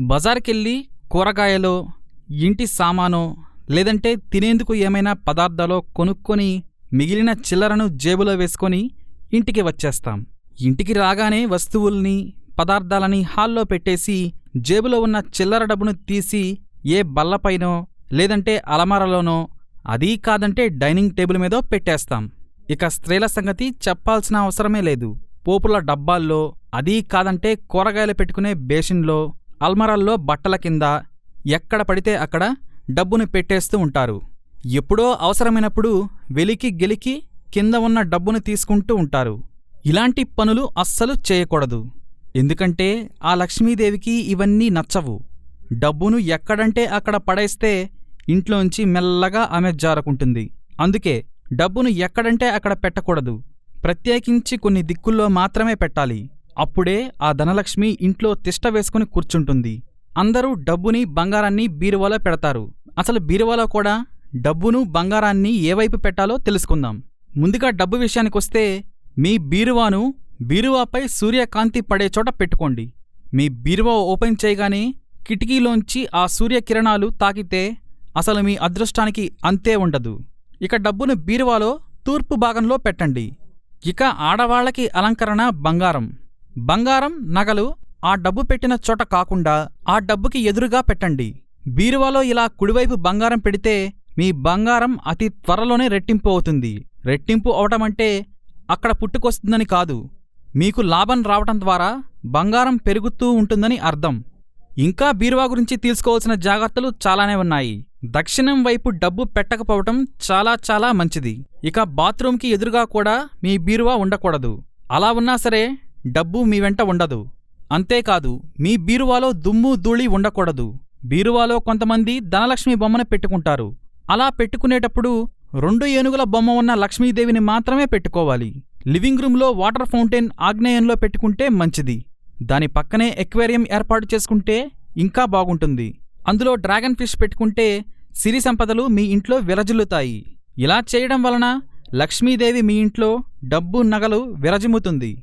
బజార్కెళ్ళి కూరగాయలో ఇంటి సామానో లేదంటే తినేందుకు ఏమైనా పదార్థాలో కొనుక్కొని మిగిలిన చిల్లరను జేబులో వేసుకొని ఇంటికి వచ్చేస్తాం. ఇంటికి రాగానే వస్తువుల్ని పదార్థాలని హాల్లో పెట్టేసి జేబులో ఉన్న చిల్లర డబ్బును తీసి ఏ బల్లపైనో లేదంటే అలమారలోనో అదీ కాదంటే డైనింగ్ టేబుల్ మీదో పెట్టేస్తాం. ఇక స్త్రీల సంగతి చెప్పాల్సిన అవసరమే లేదు. పోపుల డబ్బాల్లో అదీ కాదంటే కూరగాయలు పెట్టుకునే బేసిన్లో అల్మరాల్లో బట్టల కింద ఎక్కడ పడితే అక్కడ డబ్బును పెట్టేస్తూ ఉంటారు. ఎప్పుడో అవసరమైనప్పుడు వెలికి గెలికి కింద ఉన్న డబ్బును తీసుకుంటూ ఉంటారు. ఇలాంటి పనులు అస్సలు చేయకూడదు. ఎందుకంటే ఆ లక్ష్మీదేవికి ఇవన్నీ నచ్చవు. డబ్బును ఎక్కడంటే అక్కడ పడేస్తే ఇంట్లోంచి మెల్లగా ఆమె జారుకుంటుంది. అందుకే డబ్బును ఎక్కడంటే అక్కడ పెట్టకూడదు. ప్రత్యేకించి కొన్ని దిక్కుల్లో మాత్రమే పెట్టాలి. అప్పుడే ఆ ధనలక్ష్మి ఇంట్లో తిష్ట వేసుకుని కూర్చుంటుంది. అందరూ డబ్బుని బంగారాన్ని బీరువాలో పెడతారు. అసలు బీరువాలో కూడా డబ్బును బంగారాన్ని ఏవైపు పెట్టాలో తెలుసుకుందాం. ముందుగా డబ్బు విషయానికొస్తే మీ బీరువాను బీరువాపై సూర్యకాంతి పడే చోట పెట్టుకోండి. మీ బీరువా ఓపెన్ చేయగానే కిటికీలోంచి ఆ సూర్యకిరణాలు తాకితే అసలు మీ అదృష్టానికి అంతే ఉండదు. ఇక డబ్బును బీరువాలో తూర్పు భాగంలో పెట్టండి. ఇక ఆడవాళ్ళకి అలంకరణ బంగారం. బంగారం నగలు ఆ డబ్బు పెట్టిన చోట కాకుండా ఆ డబ్బుకి ఎదురుగా పెట్టండి. బీరువాలో ఇలా కుడివైపు బంగారం పెడితే మీ బంగారం అతి త్వరలోనే రెట్టింపు అవుతుంది. రెట్టింపు అవటమంటే అక్కడ పుట్టుకొస్తుందని కాదు. మీకు లాభం రావటం ద్వారా బంగారం పెరుగుతూ ఉంటుందని అర్థం. ఇంకా బీరువా గురించి తీసుకోవాల్సిన జాగ్రత్తలు చాలానే ఉన్నాయి. దక్షిణం వైపు డబ్బు పెట్టకపోవటం చాలా చాలా మంచిది. ఇక బాత్రూంకి ఎదురుగా కూడా మీ బీరువా ఉండకూడదు. అలా ఉన్నా సరే డబ్బు మీ వెంట ఉండదు. అంతేకాదు మీ బీరువాలో దుమ్ము ధూళి ఉండకూడదు. బీరువాలో కొంతమంది ధనలక్ష్మి బొమ్మను పెట్టుకుంటారు. అలా పెట్టుకునేటప్పుడు రెండు ఏనుగుల బొమ్మ ఉన్న లక్ష్మీదేవిని మాత్రమే పెట్టుకోవాలి. లివింగ్ రూమ్లో వాటర్ ఫౌంటైన్ ఆగ్నేయంలో పెట్టుకుంటే మంచిది. దాని పక్కనే ఎక్వేరియం ఏర్పాటు చేసుకుంటే ఇంకా బాగుంటుంది. అందులో డ్రాగన్ ఫిష్ పెట్టుకుంటే సిరి సంపదలు మీ ఇంట్లో విరజిల్లుతాయి. ఇలా చేయడం వలన లక్ష్మీదేవి మీ ఇంట్లో డబ్బు నగలు విరజిమ్ముతుంది.